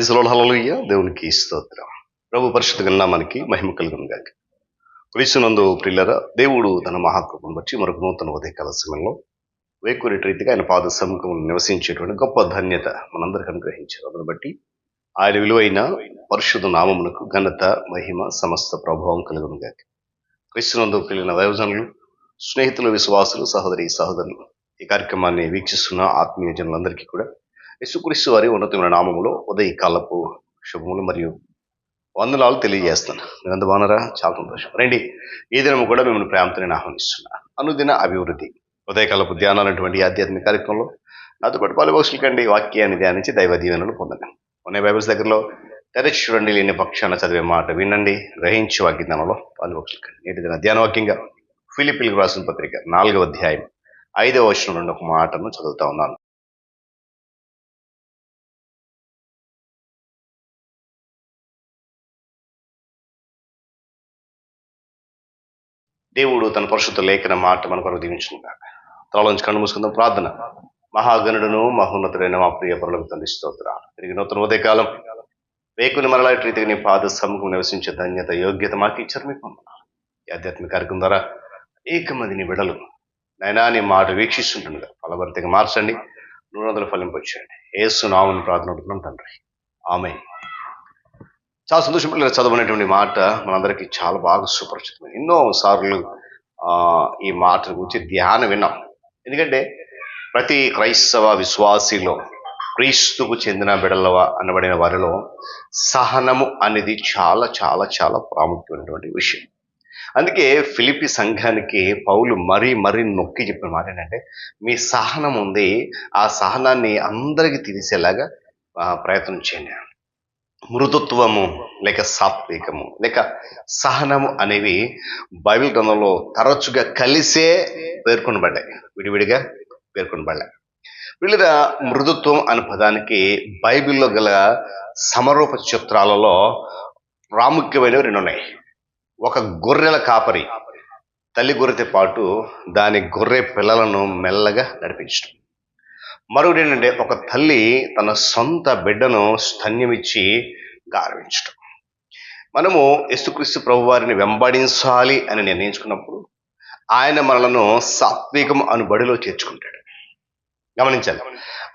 ప్రజలో hallelujah దేవునికి స్తోత్రం. ప్రభు పరిశుద్ధ మనకి మహిమ కలుగును గాక క్రీస్తునందు ప్రిల్లర దేవుడు తన మహాకృపను బట్టి మరొక నూతన ఉదయకాల సమయంలో వేకూరి రీతిగా ఆయన పాద సముఖంలో నివసించేటువంటి గొప్ప ధన్యత మనందరికి అనుగ్రహించారు. అందుని బట్టి ఆయన విలువైన పరిశుద్ధ నామమునకు ఘనత మహిమ సమస్త ప్రభావం కలుగును గాక క్రీస్తునందు ప్రియులైన దైవజనులు స్నేహితులు విశ్వాసులు సహోదరి సహోదరులు ఈ కార్యక్రమాన్ని వీక్షిస్తున్న ఆత్మీయ జనులందరికీ కూడా యేసుక్రీస్తు వారి ఉన్నతమైన నామములో ఉదయ కాలపు శుభములు మరియు వందనాలు తెలియజేస్తాను. మీరంత బాగున్నారా? చాలా సంతోషం. రండి. ఈ దినం కూడా మిమ్మల్ని ప్రేమతో నేను ఆహ్వానిస్తున్నాను అనుదిన అభివృద్ధి ఉదయకాలపు ధ్యానాలు అటువంటి ఆధ్యాత్మిక కార్యక్రమంలో నాతో పాటు పలు కండి వాక్యాన్ని ధ్యానించి దైవ దీవెనలు పొందండి. ఉన్నాయి బైబిల్స్ దగ్గరలో. తెరచి చూడండి లేని పక్షాన చదివే మాట వినండి. గ్రహించి వాక్య పలు పాలుభక్షుల నేటి దిన ధ్యాన వాక్యంగా ఫిలిపిల్కి రాసిన పత్రిక నాలుగవ అధ్యాయం ఐదవ వచనం నుండి ఒక మాటను చదువుతా ఉన్నాను. దేవుడు తన పరిశుద్ధ లేఖన మాట మన కొరకు దీవించుకుంటా తలలోంచి కళ్ళు మూసుకుందాం ప్రార్థన. మహాగణుడును మహోన్నతుడైన మా ప్రియ పరులకు తండ్రి స్తోత్ర తిరిగి నూతన ఉదయకాలం. వేకుని మరలా రీతిగా నీ పాద సముఖం నివసించే ధన్యత యోగ్యత మాకు ఇచ్చారు మీకు ఈ ఆధ్యాత్మిక కార్యక్రమం ద్వారా అనేక మందిని విడలు. నైనా నీ మాట వీక్షిస్తుంటుండగా ఫలభరితంగా మార్చండి. నూనె వందల ఫలింపొచ్చేయండి ఏసు నామని ప్రార్థన అడుగుతున్నాం తండ్రి. ఆమె చాలా సంతోషం పిల్లలు చదవనటువంటి మాట మనందరికీ చాలా బాగా సుపరిచితమైన ఎన్నో సార్లు ఈ మాట గురించి ధ్యానం విన్నాం. ఎందుకంటే ప్రతి క్రైస్తవ విశ్వాసిలో క్రీస్తుకు చెందిన బిడలవ అనబడిన వారిలో సహనము అనేది చాలా చాలా చాలా ప్రాముఖ్యమైనటువంటి విషయం. అందుకే ఫిలిపి సంఘానికి పౌలు మరీ మరీ నొక్కి చెప్పిన మాట ఏంటంటే మీ సహనం ఉంది ఆ సహనాన్ని అందరికీ తెలిసేలాగా ప్రయత్నం చేయండి మృదుత్వము లేక సాత్వికము లేక సహనము అనేవి బైబిల్ గ్రంథంలో తరచుగా కలిసే పేర్కొనబడ్డాయి. విడివిడిగా పేర్కొనబడ్డాయి. వీళ్ళ మృదుత్వం అనే పదానికి బైబిల్లో గల సమరూప చిత్రాలలో ప్రాముఖ్యమైనవి రెండు ఉన్నాయి ఒక గొర్రెల కాపరి తల్లి గొర్రెతో పాటు దాని గొర్రె పిల్లలను మెల్లగా నడిపించడం మరొకటి ఏంటంటే ఒక తల్లి తన సొంత బిడ్డను స్తన్యమిచ్చి గారవించడం మనము యేసుక్రీస్తు ప్రభు వారిని వెంబడించాలి అని నిర్ణయించుకున్నప్పుడు ఆయన మనలను సాత్వికం అను బడిలో చేర్చుకుంటాడు. గమనించాలి.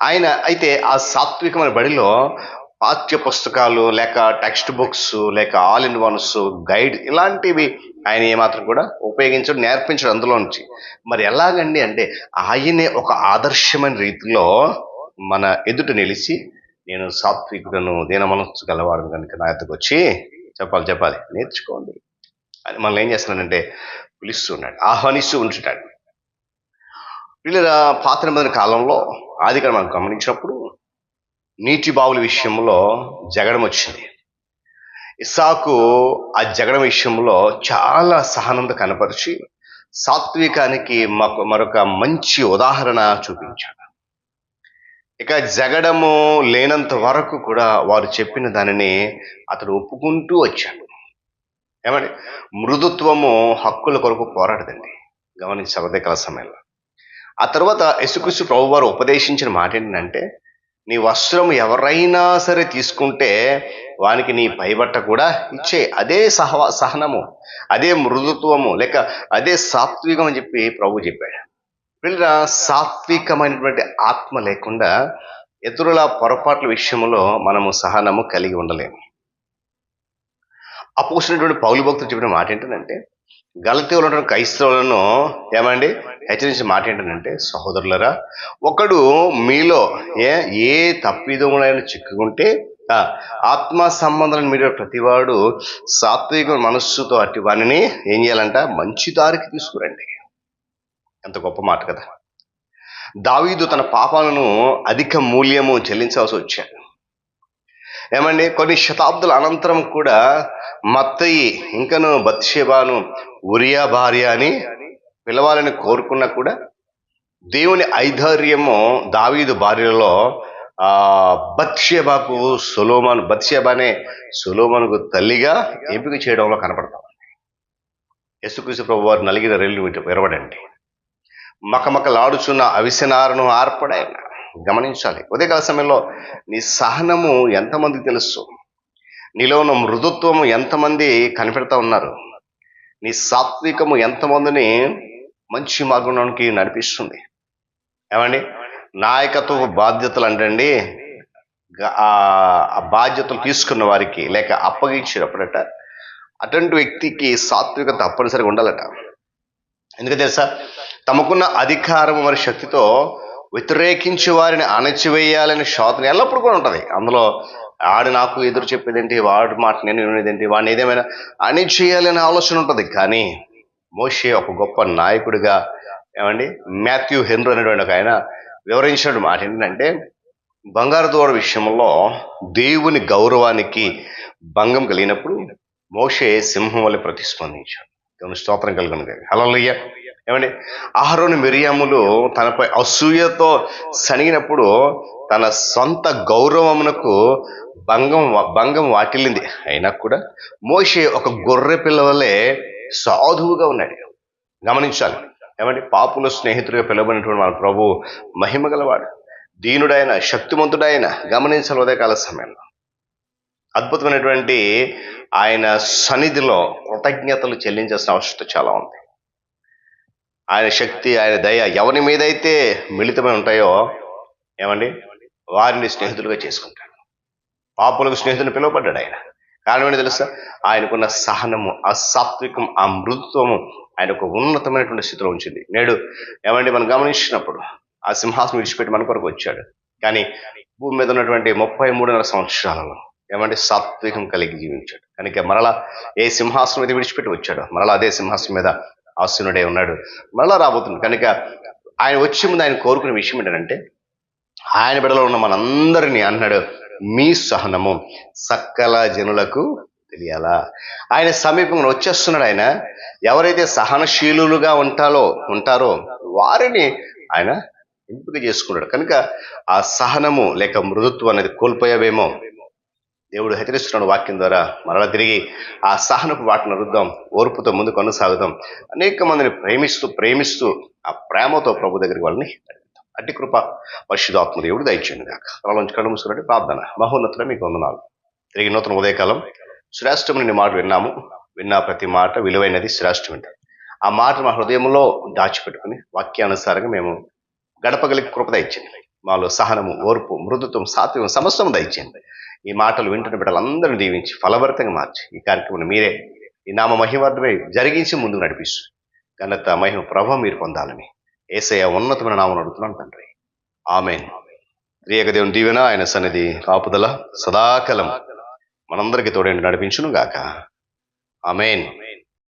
ఆయన అయితే ఆ సాత్వికం అనే బడిలో పాఠ్య పుస్తకాలు లేక టెక్స్ట్ బుక్స్ లేక ఆల్ ఇన్ వన్స్ గైడ్ ఇలాంటివి ఆయన ఏమాత్రం కూడా ఉపయోగించడం నేర్పించడం అందులో నుంచి. మరి ఎలాగండి అంటే ఆయనే ఒక ఆదర్శమైన రీతిలో మన ఎదుట నిలిచి నేను సాత్వికుడను దీన మనస్సు గలవాడు కనుక నా ఎద్దకు వచ్చి చెప్పాలి చెప్పాలి. నేర్చుకోండి. అని మనల్ని ఏం చేస్తున్నాడంటే పిలుస్తున్నాడు ఆహ్వానిస్తూ ఉంచుతాడు వీళ్ళ పాత నిబంధన కాలంలో ఆదిగా మనం గమనించినప్పుడు నీటి బావుల విషయంలో జగడం వచ్చింది. ఇసాకు ఆ జగడం విషయంలో చాలా సహనంతో కనపరిచి సాత్వికానికి మాకు మరొక మంచి ఉదాహరణ చూపించాడు. ఇక జగడము లేనంత వరకు కూడా వారు చెప్పిన దానిని అతడు ఒప్పుకుంటూ వచ్చాడు. ఏమండి? మృదుత్వము హక్కుల కొరకు పోరాడదండి గమనించి కల సమయంలో. ఆ తర్వాత యశుక్రీస్తు ప్రభు వారు ఉపదేశించిన మాట ఏంటంటే నీ వస్త్రం ఎవరైనా సరే తీసుకుంటే వానికి నీ పైబట్ట కూడా ఇచ్చే అదే సహ సహనము అదే మృదుత్వము లేక అదే సాత్వికం అని చెప్పి ప్రభు చెప్పాడు. వీళ్ళ సాత్వికమైనటువంటి ఆత్మ లేకుండా ఇతరుల పొరపాట్ల విషయంలో మనము సహనము కలిగి ఉండలేము. అపోసినటువంటి పౌలు భక్తులు చెప్పిన మాట ఏంటంటే గలతీవులు ఉన్న క్రైస్తవులను ఏమండి? హెచ్చరించిన మాట ఏంటంటే సహోదరులరా ఒకడు మీలో ఏ ఏ తప్పిదములైన చిక్కుకుంటే ఆత్మ సంబంధాలను మీరు ప్రతివాడు సాత్విక మనస్సుతో అట్టి వారిని ఏం చేయాలంట? మంచి దారికి తీసుకురండి. ఎంత గొప్ప మాట కదా. దావీదు తన పాపాలను అధిక మూల్యము చెల్లించాల్సి వచ్చాడు. ఏమండి? కొన్ని శతాబ్దాల అనంతరం కూడా మత్తయి ఇంకను బత్షేబాను ఉరియా భార్య అని పిలవాలని కోరుకున్నా కూడా దేవుని ఐధర్యము దావీదు భార్యలో బత్షేబాకు సులోమాను బత్షేబానే సులోమానుకు తల్లిగా ఎంపిక చేయడంలో కనపడతాం. యశుకృష్ణ ప్రభు వారు నలిగిన రెల్లు విరవడండి. మకమకలాడుచున్న అవిసెనారను ఆర్పడాయన. గమనించాలి. ఉదయకాల సమయంలో నీ సహనము ఎంతమందికి తెలుసు? నీలో ఉన్న మృదుత్వము ఎంతమంది కనిపెడతా ఉన్నారు? నీ సాత్వికము ఎంతమందిని మంచి మార్గంలోనికి నడిపిస్తుంది? ఏమండి? నాయకత్వ బాధ్యతలు అంటండి ఆ ఆ బాధ్యతలు తీసుకున్న వారికి లేక అప్పగించినప్పుడట అటువంటి వ్యక్తికి సాత్వికత తప్పనిసరిగా ఉండాలట. ఎందుకు తెలుసా? తమకున్న అధికారం మరి శక్తితో వ్యతిరేకించి వారిని అణచివేయాలని శోధన ఎల్లప్పుడూ కూడా ఉంటుంది. అందులో ఆడు నాకు ఎదురు చెప్పేదేంటి వాడి మాట నేను వినేదేంటి వాడిని ఏదేమైనా అణిచేయాలనే ఆలోచన ఉంటుంది. కానీ మోషే ఒక గొప్ప నాయకుడిగా ఏమండి మాథ్యూ హెన్రీ అనేటువంటి ఒక ఆయన వివరించిన మాట ఏంటంటే బంగారు దూడ విషయంలో దేవుని గౌరవానికి భంగం కలిగినప్పుడు మోషే సింహం వల్ల ప్రతిస్పందించాడు. దేవుని స్తోత్రం కలుగును హలోయ్య ఏమండి? ఆహారోని మిరియాములు తనపై అసూయతో సనిగినప్పుడు తన సొంత గౌరవమునకు భంగం భంగం వాటిల్లింది. అయినా కూడా మోషే ఒక గొర్రె పిల్లవలే సాధువుగా ఉన్నాడు. గమనించాలి. ఏమంటే పాపుల స్నేహితుడిగా పిలవబడినటువంటి మన ప్రభు మహిమ గలవాడు. దీనుడైన శక్తిమంతుడైన గమనించాలి ఉదయకాల సమయంలో. అద్భుతమైనటువంటి ఆయన సన్నిధిలో కృతజ్ఞతలు చెల్లించాల్సిన అవసరం చాలా ఉంది. ఆయన శక్తి ఆయన దయ ఎవరి మీద అయితే మిళితమై ఉంటాయో ఏమండి? వారిని స్నేహితులుగా చేసుకుంటాడు. పాపులకు స్నేహితులు పిలువబడ్డాడు ఆయన. కారణం ఏంటి తెలుసా? ఆయనకున్న సహనము ఆ సాత్వికం ఆ మృదుత్వము ఆయన ఒక ఉన్నతమైనటువంటి స్థితిలో ఉంచింది. నేడు ఏమండి? మనం గమనించినప్పుడు ఆ సింహాసనం విడిచిపెట్టి మన కొరకు వచ్చాడు. కానీ భూమి మీద ఉన్నటువంటి ముప్పై మూడున్నర సంవత్సరాలలో ఏమంటే సాత్వికం కలిగి జీవించాడు. కనుక మరలా ఏ సింహాసనం మీద విడిచిపెట్టి వచ్చాడు మరలా అదే సింహాసనం మీద ఆసీనుడే ఉన్నాడు. మరలా రాబోతుంది. కనుక ఆయన వచ్చే ముందు ఆయన కోరుకునే విషయం ఏంటంటే ఆయన బిడలో ఉన్న మనందరినీ అన్నాడు మీ సహనము సకల జనులకు తెలియాలా? ఆయన సమీపంలో వచ్చేస్తున్నాడు ఆయన. ఎవరైతే సహనశీలులుగా ఉంటారో ఉంటారో వారిని ఆయన ఎంపిక చేసుకున్నాడు. కనుక ఆ సహనము లేక మృదుత్వం అనేది కోల్పోయావేమో దేవుడు హెచ్చరిస్తున్న వాక్యం ద్వారా. మరలా తిరిగి ఆ సహనపు వాటిని రుద్దాం ఓర్పుతో ముందు కొనసాగుదాం. అనేక మందిని ప్రేమిస్తూ ప్రేమిస్తూ ఆ ప్రేమతో ప్రభు దగ్గరికి వాళ్ళని నడిపిద్దాం. అట్టి కృప పరిశుధాత్మ దేవుడు దయచేయండి కాక తలలోంచి కళ్ళు మూసుకున్నట్టు ప్రార్థన. మహోన్నతులు మీకు వందనాలు. తిరిగి నూతన ఉదయకాలం శ్రేష్టమైన మాట విన్నాము. విన్న ప్రతి మాట విలువైనది శ్రేష్టమైనది ఆ మాట మా హృదయంలో దాచిపెట్టుకుని వాక్యానుసారంగా మేము గడపగలిగి కృపద ఇచ్చింది మాలో సహనము ఓర్పు మృదుత్వం సాత్వికం సమస్తం దయచేయండి. ఈ మాటలు వింటున్న బిడ్డలందరూ దీవించి ఫలవర్తంగా మార్చి ఈ కార్యక్రమం మీరే ఈ నామ మహిమార్థమై జరిగించి ముందుకు నడిపిస్తూ ఘనత మహిమ ప్రభావం మీరు పొందాలని ఏసయ ఉన్నతమైన నామం అడుగుతున్నాను తండ్రి. ఆమెన్. త్రియక దేవుని దీవెన ఆయన సన్నిధి కాపుదల సదాకాలం మనందరికీ తోడేంటి నడిపించును గాక ఆమెన్.